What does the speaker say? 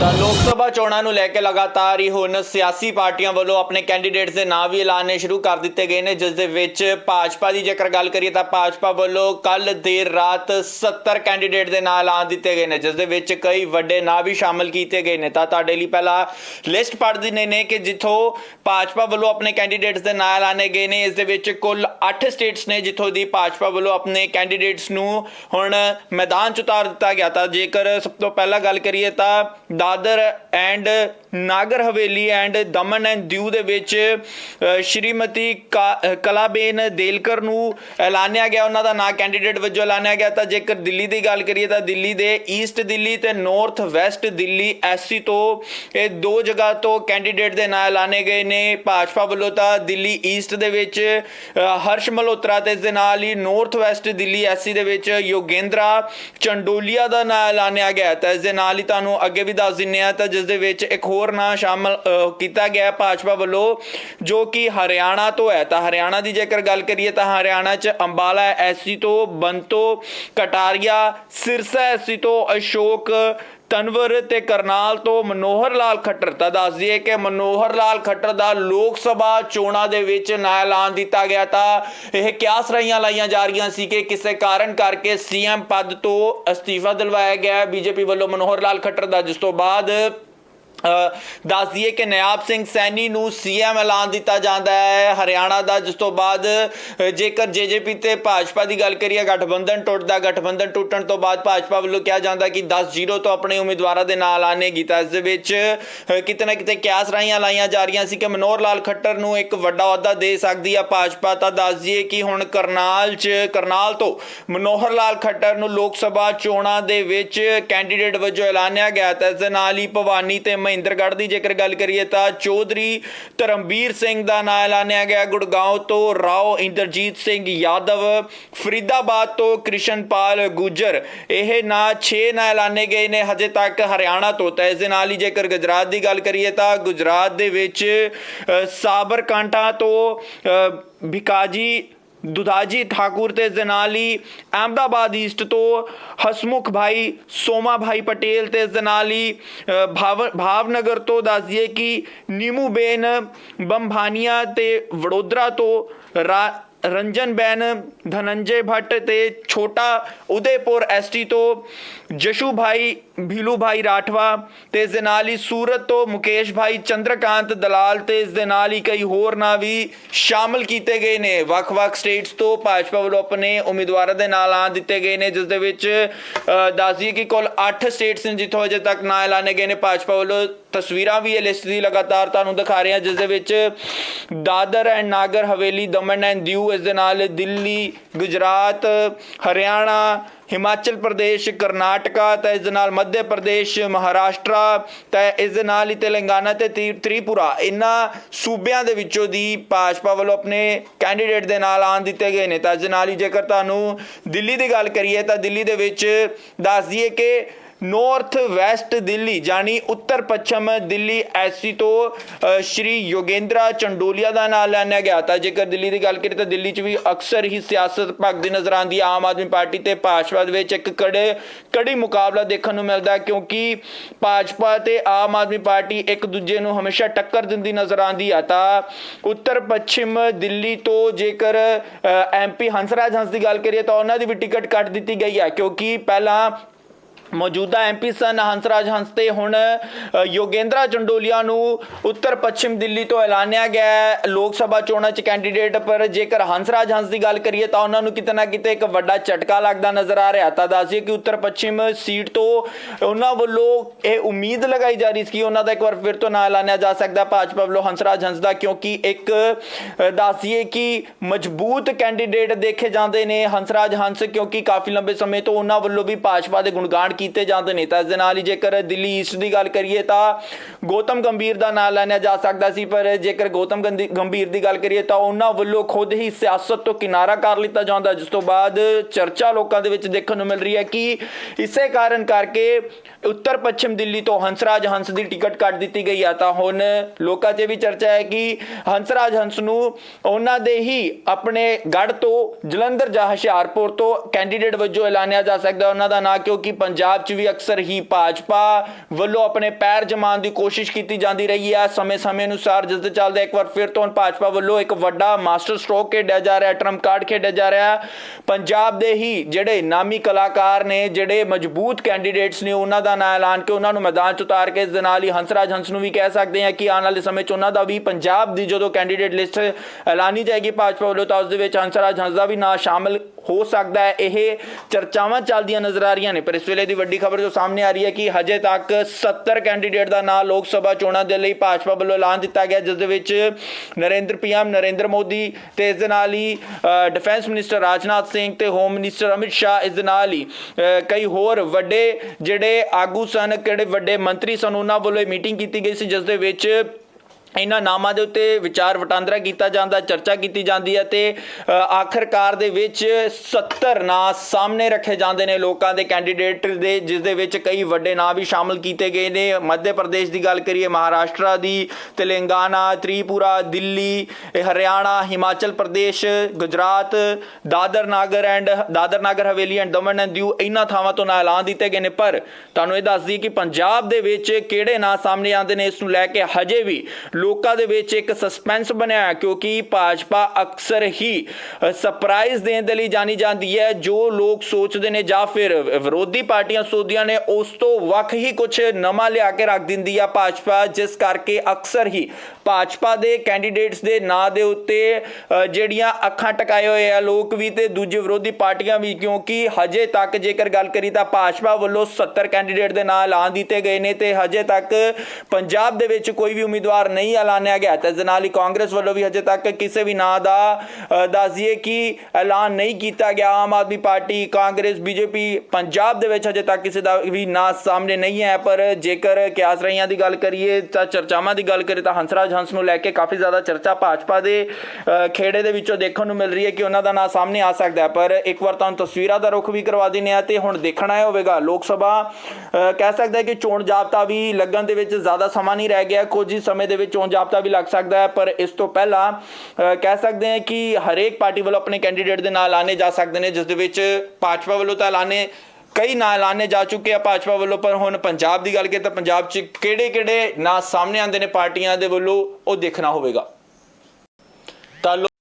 ਤਾਂ ਲੋਕ ਸਭਾ ਚੋਣਾਂ ਨੂੰ ਲੈ ਕੇ ਲਗਾਤਾਰ ਹੀ ਹੁਣ ਸਿਆਸੀ ਪਾਰਟੀਆਂ ਵੱਲੋਂ ਆਪਣੇ ਕੈਂਡੀਡੇਟਸ ਦੇ ਨਾਂ ਵੀ ਐਲਾਨਣੇ ਸ਼ੁਰੂ ਕਰ ਦਿੱਤੇ ਗਏ ਨੇ, ਜਿਸ ਦੇ ਵਿੱਚ ਭਾਜਪਾ ਦੀ ਜੇਕਰ ਗੱਲ ਕਰੀਏ ਤਾਂ ਭਾਜਪਾ ਵੱਲੋਂ ਕੱਲ ਦੇਰ ਰਾਤ 70 ਕੈਂਡੀਡੇਟ ਦੇ ਨਾਂ ਐਲਾਨ ਦਿੱਤੇ ਗਏ ਨੇ, ਜਿਸ ਦੇ ਵਿੱਚ ਕਈ ਵੱਡੇ ਨਾਂ ਵੀ ਸ਼ਾਮਲ ਕੀਤੇ ਗਏ ਨੇ। ਤਾਂ ਤੁਹਾਡੇ ਲਈ ਪਹਿਲਾਂ ਲਿਸਟ ਪੜ੍ਹ ਦਿੰਦੇ ਨੇ ਕਿ ਜਿੱਥੋਂ ਭਾਜਪਾ ਵੱਲੋਂ ਆਪਣੇ ਕੈਂਡੀਡੇਟਸ ਦੇ ਨਾਂ ਐਲਾਨੇ ਗਏ ਨੇ, ਇਸ ਦੇ ਵਿੱਚ ਕੁੱਲ 8 ਸਟੇਟਸ ਨੇ ਜਿੱਥੋਂ ਦੀ ਭਾਜਪਾ ਵੱਲੋਂ ਆਪਣੇ ਕੈਂਡੀਡੇਟਸ ਨੂੰ ਹੁਣ ਮੈਦਾਨ 'ਚ ਉਤਾਰ ਦਿੱਤਾ ਗਿਆ। ਤਾਂ ਜੇਕਰ ਸਭ ਤੋਂ ਪਹਿਲਾਂ ਗੱਲ ਕਰੀਏ ਤਾਂ Dadar and Nagar Haveli and Daman and Diu ਦੇ ਵਿੱਚ ਸ਼੍ਰੀਮਤੀ ਕਾ- ਕਲਾਬੇਨ ਦੇਲਕਰ ਨੂੰ ਐਲਾਨਿਆ ਗਿਆ। ਉਹਨਾਂ ਦਾ ਨਾਂ ਕੈਂਡੀਡੇਟ ਵਜੋਂ ਐਲਾਨਿਆ ਗਿਆ। ਤਾਂ ਜੇਕਰ ਦਿੱਲੀ ਦੀ ਗੱਲ ਕਰੀਏ ਤਾਂ ਦਿੱਲੀ ਦੇ ਈਸਟ ਦਿੱਲੀ ਤੇ ਨਾਰਥ ਵੈਸਟ ਦਿੱਲੀ ਐਸਸੀ ਤੋਂ ਇਹ ਦੋ ਜਗ੍ਹਾ ਤੋਂ ਕੈਂਡੀਡੇਟ ਦੇ ਨਾਂ ਐਲਾਨੇ ਗਏ ਨੇ। ਭਾਜਪਾ ਵੱਲੋਂ ਤਾਂ ਦਿੱਲੀ ਈਸਟ ਦੇ ਵਿੱਚ ਹਰਸ਼ ਮਲਹੋਤਰਾ ਤੇ ਇਸ ਦੇ ਨਾਲ ਹੀ ਨਾਰਥ ਵੈਸਟ ਦਿੱਲੀ ਐਸਸੀ ਦੇ ਵਿੱਚ ਯੋਗੇਂਦਰਾ ਚੰਡੋਲੀਆ ਦਾ ਨਾਂ ਐਲਾਨਿਆ ਗਿਆ। ਤਾਂ ਇਸ ਦੇ ਨਾਲ ਹੀ ਤੁਹਾਨੂੰ ਅੱਗੇ ਵੀ ਦੱਸ ਦਿੰਨੇ ਆ ਤਾਂ ਜਿਸ ਦੇ ਵਿੱਚ ਇੱਕ ਹੋਰ ਨਾਂ ਸ਼ਾਮਲ ਅ, ਕੀਤਾ ਗਿਆ ਭਾਜਪਾ ਵੱਲੋਂ ਜੋ ਕਿ ਹਰਿਆਣਾ ਤੋਂ ਹੈ। ਤਾਂ ਹਰਿਆਣਾ ਦੀ ਜੇਕਰ ਗੱਲ ਕਰੀਏ ਤਾਂ ਹਰਿਆਣਾ 'ਚ ਅੰਬਾਲਾ ਐਸਸੀ ਤੋਂ ਬੰਤੋ ਕਟਾਰੀਆ ਸਿਰਸਾ ਐਸਸੀ ਤੋਂ ਅਸ਼ੋਕ ਤਨਵਰ ਤੇ ਕਰਨਾਲ ਤੋਂ ਮਨੋਹਰ ਲਾਲ ਖੱਟਰ ਤਾਂ ਦੱਸ ਦਈਏ ਕਿ ਮਨੋਹਰ ਲਾਲ ਖੱਟਰ ਦਾ ਲੋਕ ਸਭਾ ਚੋਣਾਂ ਦੇ ਵਿੱਚ ਨਾ ਐਲਾਨ ਦਿੱਤਾ ਗਿਆ ਤਾਂ ਇਹ ਕਿਆਸ ਰਹੀਆਂ ਲਾਈਆਂ ਜਾ ਰਹੀਆਂ ਸੀ ਕਿ ਕਿਸੇ ਕਾਰਨ ਕਰਕੇ ਸੀਐਮ ਪਦ ਤੋਂ ਅਸਤੀਫਾ ਦਿਲਵਾਇਆ ਗਿਆ। ਬੀਜੇਪੀ ਵੱਲੋਂ ਮਨੋਹਰ ਲਾਲ ਖੱਟਰ ਦਾ ਜਿਸ ਤੋਂ ਬਾਅਦ ਦੱਸ ਦਈਏ ਕਿ ਨਿਆਬ ਸਿੰਘ ਸੈਣੀ ਨੂੰ ਸੀਐਮ ਐਲਾਨ ਦਿੱਤਾ ਜਾਂਦਾ ਹੈ। ਹਰਿਆਣਾ ਦਾ ਜਿਸ ਤੋਂ ਬਾਅਦ ਅ, ਜੇਕਰ ਜੇਜੇਪੀ ਤੇ ਭਾਜਪਾ ਦੀ ਗੱਲ ਕਰੀਏ ਗਠਬੰਧਨ ਟੁੱਟਦਾ ਗਠਬੰਧਨ ਟੁੱਟਣ ਤੋਂ ਬਾਅਦ ਭਾਜਪਾ ਵੱਲੋਂ ਕਿਹਾ ਜਾਂਦਾ ਕਿ 10-0 ਤੋਂ ਆਪਣੇ ਉਮੀਦਵਾਰਾਂ ਦੇ ਨਾਂ ਐਲਾਨੇਗੀ ਤਾਂ ਇਸ ਦੇ ਵਿੱਚ ਕਿਤੇ ਨਾ ਕਿਤੇ ਕਿਆਸ ਰਾਈਆਂ ਲਾਈਆਂ ਜਾ ਰਹੀਆਂ ਸੀ ਕਿ ਮਨੋਹਰ ਲਾਲ ਖੱਟਰ ਨੂੰ ਇੱਕ ਵੱਡਾ ਅਹੁਦਾ ਦੇ ਸਕਦੀ ਆ ਭਾਜਪਾ। ਤਾਂ ਦੱਸ ਦਈਏ ਕਿ ਹੁਣ ਕਰਨਾਲ 'ਚ ਕਰਨਾਲ ਤੋਂ ਮਨੋਹਰ ਲਾਲ ਖੱਟਰ ਨੂੰ ਲੋਕ ਸਭਾ ਚੋਣਾਂ ਦੇ ਵਿੱਚ ਕੈਂਡੀਡੇਟ ਵਜੋਂ ਐਲਾਨਿਆ ਗਿਆ। ਤਾਂ ਇਸ ਦੇ ਨਾਲ ਹੀ ਭਵਾਨੀ ਤੇ ਮਹਿੰਦਰਗੜ੍ਹ ਦੀ ਜੇਕਰ ਗੱਲ ਕਰੀਏ ਤਾਂ ਚੌਧਰੀ ਧਰਮਵੀਰ ਸਿੰਘ ਦਾ ਨਾਂ ਐਲਾਨਿਆ ਗਿਆ ਗੁੜਗਾਉਂ ਤੋਂ ਰਾਓ ਇੰਦਰਜੀਤ ਸਿੰਘ ਯਾਦਵ ਫਰੀਦਾਬਾਦ ਤੋਂ ਕ੍ਰਿਸ਼ਨਪਾਲ ਗੁੱਜਰ। ਇਹ ਨਾਂ 6 ਨਾਂ ਐਲਾਨੇ ਗਏ ਨੇ ਹਜੇ ਤੱਕ ਹਰਿਆਣਾ ਤੋਂ ਤਾਂ ਇਸ ਦੇ ਨਾਲ ਹੀ ਜੇਕਰ ਗੁਜਰਾਤ ਦੀ ਗੱਲ ਕਰੀਏ ਤਾਂ ਗੁਜਰਾਤ ਦੇ ਵਿੱਚ ਅ, ਸਾਬਰਕਾਂਠਾ ਤੋਂ ਅ, ਭਿਕਾਜੀ ਦੁਦਾਜੀ ਠਾਕੁਰ ਤੇ ਜਨਾਲੀ ਦੇ ਅਹਿਮਦਾਬਾਦ ਈਸਟ ਤੋਂ ਹਸਮੁਖ ਭਾਈ, ਸੋਮਾ ਭਾਈ ਪਟੇਲ ਤੇ ਜਨਾਲੀ ਭਾਵ, ਭਾਵਨਗਰ ਤੋਂ ਦੱਸਦੀਏ ਕਿ ਨੀਮੂ ਬੇਨ ਬੰਭਾਨੀਆ ਤੇ ਵਡੋਦਰਾ ਤੋਂ ਰਾ- ਰੰਜਨ ਬੈਨ ਧਨੰਜੇ ਭੱਟ ਤੇ ਛੋਟਾ ਉਦੇਪੁਰ ਐਸਟੀ ਤੋਂ ਜਸ਼ੂ ਭਾਈ ਭੀਲੂ ਭਾਈ ਰਾਠਵਾ ਤੇ ਇਸ ਦੇ ਨਾਲ ਹੀ ਸੂਰਤ ਤੋਂ ਮੁਕੇਸ਼ ਭਾਈ ਚੰਦਰਕਾਂਤ ਦਲਾਲ ਤੇ ਇਸ ਦੇ ਨਾਲ ਹੀ ਕਈ ਹੋਰ ਨਾਂ ਵੀ ਸ਼ਾਮਲ ਕੀਤੇ ਗਏ ਨੇ। ਵੱਖ-ਵੱਖ ਸਟੇਟਸ ਤੋਂ ਭਾਜਪਾ ਵੱਲੋਂ ਆਪਣੇ ਉਮੀਦਵਾਰਾਂ ਦੇ ਨਾਂ ਆਂ ਦਿੱਤੇ ਗਏ ਨੇ ਜਿਸ ਦੇ ਵਿੱਚ ਅ, ਦੱਸ ਦਈਏ ਕਿ ਕੁੱਲ 8 ਸਟੇਟਸ ਨੇ ਜਿੱਥੋਂ ਅਜੇ ਤੱਕ ਨਾਂ ਐਲਾਨੇ ਗਏ ਨੇ। ਭਾਜਪਾ ਵੱਲੋਂ ਤਸਵੀਰਾਂ ਵੀ ਇਹ ਲਿਸਟ ਦੀ ਲਗਾਤਾਰ ਤੁਹਾਨੂੰ ਦਿਖਾ ਰਹੇ ਹਾਂ, ਜਿਸ ਦੇ ਵਿੱਚ Dadar and Nagar Haveli, Daman and Diu, ਇਸ ਦੇ ਨਾਲ ਦਿੱਲੀ, ਗੁਜਰਾਤ, ਹਰਿਆਣਾ, ਹਿਮਾਚਲ ਪ੍ਰਦੇਸ਼, ਕਰਨਾਟਕਾ, ਤੇ ਇਸ ਦੇ ਨਾਲ ਮੱਧ ਪ੍ਰਦੇਸ਼, ਮਹਾਰਾਸ਼ਟਰਾ, ਤੇ ਇਸ ਦੇ ਨਾਲ ਹੀ ਤੇਲੰਗਾਨਾ ਤੇ ਤ੍ਰੀ- ਤ੍ਰਿਪੁਰਾ। ਇਹਨਾਂ ਸੂਬਿਆਂ ਦੇ ਵਿੱਚੋਂ ਦੀ ਭਾਜਪਾ ਵੱਲੋਂ ਆਪਣੇ ਕੈਂਡੀਡੇਟ ਦੇ ਨਾਲ ਆਣ ਦਿੱਤੇ ਗਏ ਨੇ। ਤਾਂ ਇਸ ਦੇ ਨਾਲ ਹੀ ਜੇਕਰ ਤੁਹਾਨੂੰ ਦਿੱਲੀ ਦੀ ਗੱਲ ਕਰੀਏ, ਤਾਂ ਦਿੱਲੀ ਦੇ ਵਿੱਚ ਦੱਸ ਦਈਏ ਕਿ ਨੌਰਥ ਵੈਸਟ ਦਿੱਲੀ ਜਾਨੀ ਉੱਤਰ ਪੱਛਮ ਦਿੱਲੀ ਐਸਸੀ ਤੋਂ ਸ਼੍ਰੀ ਯੋਗੇਂਦਰਾ ਚੰਡੋਲੀਆ ਦਾ ਨਾਮ ਲੈਣਿਆ ਗਿਆ। ਤਾਂ ਜੇਕਰ ਦਿੱਲੀ ਦੀ ਗੱਲ ਕਰੀਏ ਤਾਂ ਦਿੱਲੀ 'ਚ ਵੀ ਅਕਸਰ ਹੀ ਸਿਆਸਤ ਭਗਦੀ ਨਜ਼ਰ ਆਉਂਦੀ ਆਮ ਆਦਮੀ ਪਾਰਟੀ ਤੇ ਭਾਜਪਾ ਦੇ ਵਿੱਚ ਇੱਕ ਕੜੇ, ਕੜੀ ਮੁਕਾਬਲਾ ਦੇਖਣ ਨੂੰ ਮਿਲਦਾ ਕਿਉਂਕਿ ਭਾਜਪਾ ਤੇ ਆਮ ਆਦਮੀ ਪਾਰਟੀ ਇੱਕ ਦੂਜੇ ਨੂੰ ਹਮੇਸ਼ਾ ਟੱਕਰ ਦਿੰਦੀ ਨਜ਼ਰ ਆਉਂਦੀ ਆ ਤਾਂ ਉੱਤਰ ਪੱਛਮ ਦਿੱਲੀ ਤੋਂ ਜੇਕਰ ਐਮਪੀ ਹੰਸਰਾਜ ਹੰਸ ਦੀ ਗੱਲ ਕਰੀਏ ਤਾਂ ਉਹਨਾਂ ਦੀ ਵੀ ਟਿਕਟ ਕੱਟ ਦਿੱਤੀ ਗਈ ਹੈ। ਕਿਉਂਕਿ ਪਹਿਲਾਂ ਮੌਜੂਦਾ ਐਮਪੀ ਸਨ ਹੰਸਰਾਜ ਹੰਸ ਤੇ ਹੁਣ ਅ, ਯੋਗੇਂਦਰਾ ਚੰਡੋਲੀਆ ਨੂੰ ਉੱਤਰ ਪੱਛਮ ਦਿੱਲੀ ਤੋਂ ਐਲਾਨਿਆ ਗਿਆ ਲੋਕ ਸਭਾ ਚੋਣਾਂ 'ਚ ਕੈਂਡੀਡੇਟ ਪਰ ਜੇਕਰ ਹੰਸਰਾਜ ਹੰਸ ਦੀ ਗੱਲ ਕਰੀਏ ਤਾਂ ਉਹਨਾਂ ਨੂੰ ਕਿਤੇ ਨਾ ਕਿਤੇ ਇੱਕ ਵੱਡਾ ਝਟਕਾ ਲੱਗਦਾ ਨਜ਼ਰ ਆ ਰਿਹਾ। ਤਾਂ ਦੱਸਿਏ ਕਿ ਉੱਤਰ ਪੱਛਮ ਸੀਟ ਤੋਂ ਉਹਨਾਂ ਵੱਲੋਂ ਇਹ ਉਮੀਦ ਲਗਾਈ ਜਾ ਰਹੀ ਸੀ ਕਿ ਉਹਨਾਂ ਦਾ ਇੱਕ ਵਾਰ ਫਿਰ ਤੋਂ ਨਾਂ ਐਲਾਨਿਆ ਜਾ ਸਕਦਾ। ਭਾਜਪਾ ਵੱਲੋਂ ਹੰਸਰਾਜ ਹੰਸ ਦਾ ਕਿਉਂਕਿ ਇੱਕ ਅ, ਦੱਸਿਏ ਕਿ ਮਜ਼ਬੂਤ ਕੈਂਡੀਡੇਟ ਦੇਖੇ ਜਾਂਦੇ ਨੇ ਹੰਸਰਾਜ ਹੰਸ ਕਿਉਂਕਿ ਕਾਫੀ ਲੰਬੇ ਸਮੇਂ ਤੋਂ ਉਹਨਾਂ ਵੱਲੋਂ ਵੀ ਭਾਜਪਾ ਦੇ ਗੁਣਗਾਨ ਕੀਤੇ ਜਾਂਦੇ ਨੇ। ਤਾਂ ਇਸ ਦੇ ਨਾਲ ਹੀ ਜੇਕਰ ਦਿੱਲੀ ਈਸਟ ਦੀ ਗੱਲ ਕਰੀਏ ਤਾਂ ਗੌਤਮ ਗੰਭੀਰ ਦਾ ਨਾਮ ਲੈਣਾ ਜਾ ਸਕਦਾ ਸੀ, ਪਰ ਜੇਕਰ ਗੌਤਮ ਗੰਦੀ- ਗੰਭੀਰ ਦੀ ਗੱਲ ਕਰੀਏ ਤਾਂ ਉਹਨਾਂ ਵੱਲੋਂ ਖੁਦ ਹੀ ਸਿਆਸਤ ਤੋਂ ਕਿਨਾਰਾ ਕਰ ਲਿੱਤਾ ਜਾਂਦਾ। ਜਿਸ ਤੋਂ ਬਾਅਦ ਚਰਚਾ ਲੋਕਾਂ ਦੇ ਵਿੱਚ ਦੇਖਣ ਨੂੰ ਮਿਲ ਰਹੀ ਹੈ ਕਿ ਇਸੇ ਕਾਰਨ ਕਰਕੇ ਉੱਤਰ ਪੱਛਮ ਦਿੱਲੀ ਤੋਂ ਹੰਸਰਾਜ ਹੰਸ ਦੀ ਟਿਕਟ ਕੱਟ ਦਿੱਤੀ ਗਈ ਆ। ਤਾਂ ਹੁਣ ਲੋਕਾਂ 'ਚ ਇਹ ਵੀ ਚਰਚਾ ਹੈ ਕਿ ਹੰਸਰਾਜ ਹੰਸ ਨੂੰ ਉਹਨਾਂ ਦੇ ਹੀ ਆਪਣੇ ਗੜ ਤੋਂ ਜਲੰਧਰ ਜਾਂ ਹੁਸ਼ਿਆਰਪੁਰ ਤੋਂ ਕੈਂਡੀਡੇਟ ਵਜੋਂ ਐਲਾਨਿਆ ਜਾ ਸਕਦਾ। ਉਹਨਾਂ ਦਾ ਨਾਂ ਕਿਉਂਕਿ ਪੰਜਾਬ ਪੰਜਾਬ 'ਚ ਵੀ ਅਕਸਰ ਹੀ ਭਾਜਪਾ ਵੱਲੋਂ ਆਪਣੇ ਪੈਰ ਜਮਾਉਣ ਦੀ ਕੋਸ਼ਿਸ਼ ਕੀਤੀ ਜਾਂਦੀ ਰਹੀ ਹੈ। ਸਮੇਂ-ਸਮੇਂ ਅਨੁਸਾਰ ਜਿਸ ਦੇ ਚੱਲਦੇ ਇੱਕ ਵਾਰ ਫਿਰ ਤੋਂ ਭਾਜਪਾ ਵੱਲੋਂ ਇੱਕ ਵੱਡਾ ਮਾਸਟਰ ਸਟ੍ਰੋਕ ਖੇਡਿਆ ਜਾ ਰਿਹਾ, ਟਰਮ ਕਾਰਡ ਖੇਡਿਆ ਜਾ ਰਿਹਾ। ਪੰਜਾਬ ਦੇ ਹੀ ਜਿਹੜੇ ਨਾਮੀ ਕਲਾਕਾਰ ਨੇ, ਜਿਹੜੇ ਮਜ਼ਬੂਤ ਕੈਂਡੀਡੇਟਸ ਨੇ, ਉਹਨਾਂ ਦਾ ਨਾਂ ਐਲਾਨ ਕੇ ਉਹਨਾਂ ਨੂੰ ਮੈਦਾਨ 'ਚ ਉਤਾਰ ਕੇ ਇਸ ਦੇ ਨਾਲ ਹੀ ਹੰਸਰਾਜ ਹੰਸ ਨੂੰ ਵੀ ਕਹਿ ਸਕਦੇ ਹਾਂ ਕਿ ਆਉਣ ਵਾਲੇ ਸਮੇਂ 'ਚ ਉਹਨਾਂ ਦਾ ਵੀ ਪੰਜਾਬ ਦੀ ਜਦੋਂ ਕੈਂਡੀਡੇਟ ਲਿਸਟ ਐਲਾਨੀ ਜਾਏਗੀ ਭਾਜਪਾ ਵੱਲੋਂ, ਤਾਂ ਉਸ ਦੇ ਵਿੱਚ ਹੰਸਰਾਜ ਹੰਸ ਦਾ ਵੀ ਨਾਂ ਸ਼ਾਮਲ ਹੋ ਸਕਦਾ ਹੈ। ਇਹ ਚਰਚਾਵਾਂ ਚੱਲਦੀਆਂ ਨਜ਼ਰ ਆ ਰਹੀਆਂ ਨੇ, ਪਰ ਇਸ ਵੇਲੇ ਦੀ ਵੱਡੀ ਖਬਰ ਜੋ ਸਾਹਮਣੇ ਆ ਰਹੀ ਹੈ ਕਿ ਹਜੇ ਤੱਕ 70 ਕੈਂਡੀਡੇਟ ਦਾ ਨਾਂ ਲੋਕ ਸਭਾ ਚੋਣਾਂ ਦੇ ਲਈ ਭਾਜਪਾ ਵੱਲੋਂ ਐਲਾਨ ਦਿੱਤਾ ਗਿਆ, ਜਿਸ ਦੇ ਵਿੱਚ ਨਰਿੰਦਰ ਪੀਐਮ ਨਰਿੰਦਰ ਮੋਦੀ ਤੇ ਇਸ ਦੇ ਨਾਲ ਹੀ ਡਿਫੈਂਸ ਮਿਨਿਸਟਰ ਰਾਜਨਾਥ ਸਿੰਘ ਤੇ ਹੋਮ ਮਿਨਿਸਟਰ ਅਮਿਤ ਸ਼ਾਹ ਇਸ ਦੇ ਨਾਲ ਹੀ ਕਈ ਹੋਰ ਵੱਡੇ ਜਿਹੜੇ ਆਗੂ ਸਨ, ਕਿਹੜੇ ਵੱਡੇ ਮੰਤਰੀ ਸਨ, ਉਹਨਾਂ ਵੱਲੋਂ ਮੀਟਿੰਗ ਕੀਤੀ ਗਈ ਸੀ, ਜਿਸ ਦੇ ਵਿੱਚ ਇਹਨਾਂ ਨਾਮਾਂ ਦੇ ਉੱਤੇ ਵਿਚਾਰ ਵਟਾਂਦਰਾ ਕੀਤਾ ਜਾਂਦਾ, ਚਰਚਾ ਕੀਤੀ ਜਾਂਦੀ ਹੈ ਤੇ ਆਖਰਕਾਰ ਦੇ ਵਿੱਚ 70 ਨਾਂ ਸਾਹਮਣੇ ਰੱਖੇ ਜਾਂਦੇ ਨੇ ਲੋਕਾਂ ਦੇ ਕੈਂਡੀਡੇਟ ਦੇ, ਜਿਸ ਦੇ ਵਿੱਚ ਕਈ ਵੱਡੇ ਨਾਂ ਵੀ ਸ਼ਾਮਲ ਕੀਤੇ ਗਏ ਨੇ। ਮੱਧ ਪ੍ਰਦੇਸ਼ ਦੀ ਗੱਲ ਕਰੀਏ, ਮਹਾਰਾਸ਼ਟਰ ਦੀ, Telangana, Tripura, Delhi Haryana, Himachal Pradesh, Gujarat, Dadra Nagar and, Dadra Nagar Haveli and Daman and Diu ਇਹਨਾਂ ਥਾਵਾਂ ਤੋਂ ਨਾਂ ਐਲਾਨ ਦਿੱਤੇ ਗਏ ਨੇ। ਪਰ ਤੁਹਾਨੂੰ ਇਹ ਦੱਸ ਦਈਏ ਕਿ ਪੰਜਾਬ ਦੇ ਵਿੱਚ ਕਿਹੜੇ ਨਾਂ ਸਾਹਮਣੇ ਆਉਂਦੇ ਨੇ, ਇਸ ਨੂੰ ਲੈ ਕੇ ਹਜੇ ਵੀ ਲੋਕਾਂ ਦੇ ਵਿੱਚ ਇੱਕ ਸਸਪੈਂਸ ਬਣਿਆ ਕਿਉਂਕਿ ਭਾਜਪਾ ਅਕਸਰ ਹੀ ਸਰਪ੍ਰਾਈਜ਼ ਦੇਣ ਦੇ ਲਈ ਜਾਣੀ ਜਾਂਦੀ ਹੈ, ਜੋ ਲੋਕ ਸੋਚਦੇ ਨੇ ਜਾਂ ਫਿਰ ਵਿਰੋਧੀ ਪਾਰਟੀਆਂ ਸੋਚਦੀਆਂ ਨੇ, ਉਸ ਤੋਂ ਵੱਖ ਹੀ ਕੁਝ ਨਵਾਂ ਲਿਆ ਕੇ ਰੱਖ ਦਿੰਦੀ ਆ ਭਾਜਪਾ, ਜਿਸ ਕਰਕੇ ਅਕਸਰ ਹੀ ਭਾਜਪਾ ਦੇ ਕੈਂਡੀਡੇਟਸ ਦੇ ਨਾਂ ਦੇ ਉੱਤੇ ਜਿਹੜੀਆਂ ਅੱਖਾਂ ਟਕਾਏ ਹੋਏ ਆ ਲੋਕ ਵੀ ਤੇ ਦੂਜੇ ਵਿਰੋਧੀ ਪਾਰਟੀਆਂ ਵੀ, ਕਿਉਂਕਿ ਹਜੇ ਤੱਕ ਜੇਕਰ ਗੱਲ ਕਰੀ ਤਾਂ ਭਾਜਪਾ ਵੱਲੋਂ 70 ਕੈਂਡੀਡੇਟ ਦੇ ਨਾਂ ਐਲਾਨ ਦਿੱਤੇ ਗਏ ਨੇ ਤੇ ਹਜੇ ਤੱਕ ਪੰਜਾਬ ਦੇ ਵਿੱਚ ਕੋਈ ਵੀ ਉਮੀਦਵਾਰ ਨਹੀਂ ਐਲਾਨਿਆ ਗਿਆ। ਤੇ ਇਸ ਦੇ ਨਾਲ ਹੀ ਕਾਂਗਰਸ ਵੱਲੋਂ ਵੀ ਹਜੇ ਤੱਕ ਕਿਸੇ ਵੀ ਨਾਂ ਦਾ ਅ, ਕਿ ਐਲਾਨ ਨਹੀਂ ਕੀਤਾ ਗਿਆ। ਆਮ ਆਦਮੀ ਪਾਰਟੀ ਕਾਂਗਰਸ ਬੀਜੇਪੀ ਪੰਜਾਬ ਦੇ ਵਿੱਚ ਹਜੇ ਤੱਕ ਕਿਸੇ ਦਾ ਵੀ ਨਾਂ ਸਾਹਮਣੇ ਨਹੀਂ ਹੈ ਪਰ ਜੇਕਰ ਕਿਆਸ ਰਹੀਆਂ ਦੀ ਗੱਲ ਕਰੀਏ ਤਾਂ ਚਰਚਾਵਾਂ ਦੀ ਗੱਲ ਕਰੀਏ ਤਾਂ ਹੰਸਰਾਜ ਹੰਸ ਨੂੰ ਲੈ ਕੇ ਕਾਫੀ ਜ਼ਿਆਦਾ ਚਰਚਾ ਭਾਜਪਾ ਦੇ ਖੇੜੇ ਦੇ ਵਿੱਚੋਂ ਦੇਖਣ ਨੂੰ ਮਿਲ ਰਹੀ ਹੈ ਕਿ ਉਹਨਾਂ ਦਾ ਨਾਂ ਸਾਹਮਣੇ ਆ ਸਕਦਾ ਹੈ। ਪਰ ਇੱਕ ਵਾਰ ਤੁਹਾਨੂੰ ਤਸਵੀਰਾਂ ਦਾ ਰੁਖ ਵੀ ਕਰਵਾ ਦਿੰਨੇ ਆ ਤੇ ਹੁਣ ਦੇਖਣਾ ਹੋਵੇਗਾ। ਲੋਕ ਸਭਾ ਕਹਿ ਸਕਦਾ ਹੈ ਕਿ ਚੋਣ ਜਾਬਤਾ ਵੀ ਲੱਗਣ ਦੇ ਵਿੱਚ ਜ਼ਿਆਦਾ ਸਮਾਂ ਨਹੀਂ ਰਹਿ ਗਿਆ। ਕੁਝ ਹੀ ਸਮੇਂ ਦੇ ਵਿੱਚ ਚੋਣ ਜਾਬਤਾ ਵੀ ਲੱਗ ਸਕਦਾ ਹੈ, ਪਰ ਇਸ ਤੋਂ ਪਹਿਲਾਂ ਕਹਿ ਸਕਦੇ ਹਾਂ ਕਿ ਹਰੇਕ ਪਾਰਟੀ ਵੱਲੋਂ ਆਪਣੇ ਕੈਂਡੀਡੇਟ ਦੇ ਨਾਂ ਐਲਾਨੇ ਜਾ ਸਕਦੇ ਨੇ, ਜਿਸ ਦੇ ਵਿੱਚ ਭਾਜਪਾ ਵੱਲੋਂ ਤਾਂ ਐਲਾਨੇ ਕਈ ਨਾਂ ਐਲਾਨੇ ਜਾ ਚੁੱਕੇ ਆ ਭਾਜਪਾ ਵੱਲੋਂ, ਪਰ ਹੁਣ ਪੰਜਾਬ ਦੀ ਗੱਲ ਕਰੀਏ ਤਾਂ ਪੰਜਾਬ 'ਚ ਕਿਹੜੇ ਕਿਹੜੇ ਨਾਂ ਸਾਹਮਣੇ ਆਉਂਦੇ ਨੇ ਪਾਰਟੀਆਂ ਦੇ ਵੱਲੋਂ, ਉਹ ਦੇਖਣਾ ਹੋਵੇਗਾ। ਤਾਂ ਲੋ-